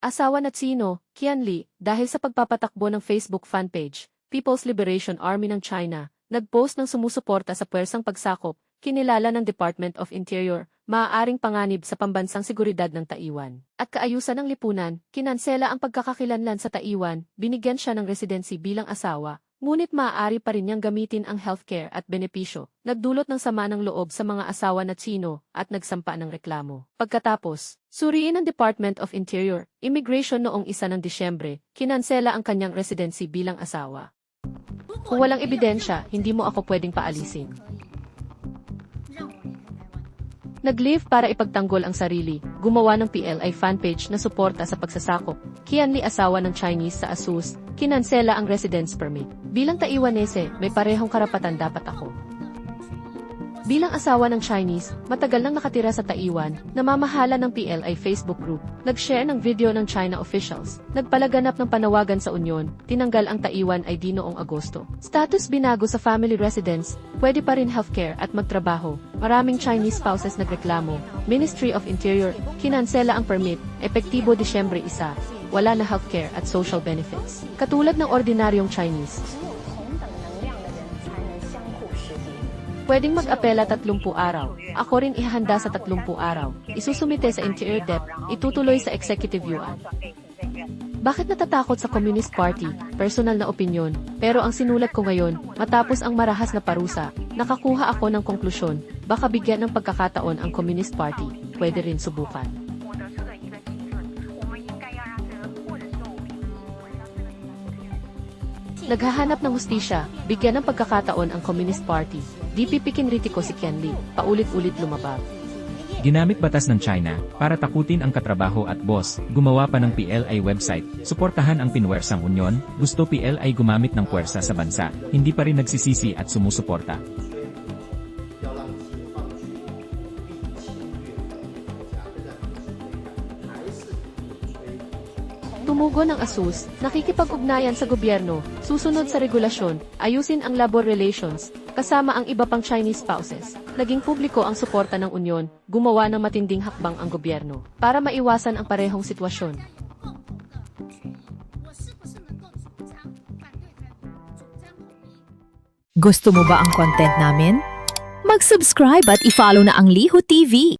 Asawa na Tsino, Qian Li, dahil sa pagpapatakbo ng Facebook fanpage, People's Liberation Army ng China, nagpost ng sumusuporta sa puwersang pagsakop, kinilala ng Department of Interior, maaaring panganib sa pambansang seguridad ng Taiwan. At kaayusan ng lipunan, kinansela ang pagkakakilanlan sa Taiwan, binigyan siya ng residency bilang asawa, ngunit maaari pa rin niyang gamitin ang healthcare at benepisyo, nagdulot ng sama ng loob sa mga asawa na Tsino at nagsampa ng reklamo. Pagkatapos, suriin ng Department of Interior, Immigration noong isa ng Disyembre, kinansela ang kanyang residency bilang asawa. Kung walang ebidensya, hindi mo ako pwedeng paalisin. Nag-live para ipagtanggol ang sarili, gumawa ng PLI fanpage na suporta sa pagsasakop. Kian Li asawa ng Chinese sa ASUS, kinansela ang residence permit. Bilang Taiwanese, may parehong karapatan dapat ako. Bilang asawa ng Chinese, matagal nang nakatira sa Taiwan, namamahala ng PLI Facebook group, nag-share ng video ng China officials, nagpalaganap ng panawagan sa Union, tinanggal ang Taiwan ID noong Agosto. Status binago sa family residence, pwede pa rin healthcare at magtrabaho. Maraming Chinese spouses nagreklamo. Ministry of Interior, kinansela ang permit, epektibo Disyembre 1, wala na healthcare at social benefits. Katulad ng ordinaryong Chinese, Pwedeng mag-apela 30 araw. Ako rin ihahanda sa 30 araw. Isusumite sa Interior Dep, itutuloy sa Executive Yuan. Bakit natatakot sa Communist Party? Personal na opinyon. Pero ang sinulat ko ngayon, matapos ang marahas na parusa, nakakuha ako ng konklusyon, baka bigyan ng pagkakataon ang Communist Party. Pwede rin subukan. Naghahanap ng hustisya, bigyan ng pagkakataon ang Communist Party. Di pipikin ritiko si Qian Li, paulit-ulit lumabag. Ginamit batas ng China para takutin ang katrabaho at boss, gumawa pa ng PLI website, suportahan ang pinwersang unyon, gusto PLI gumamit ng puwersa sa bansa, hindi pa rin nagsisisi at sumusuporta. Tumugon ang ASUS, nakikipag-ugnayan sa gobyerno, susunod sa regulasyon, ayusin ang labor relations, kasama ang iba pang Chinese spouses. Naging publiko ang suporta ng Unyon, gumawa ng matinding hakbang ang gobyerno, para maiwasan ang parehong sitwasyon. Gusto mo ba ang content namin? Mag-subscribe at i-follow na ang Liho TV!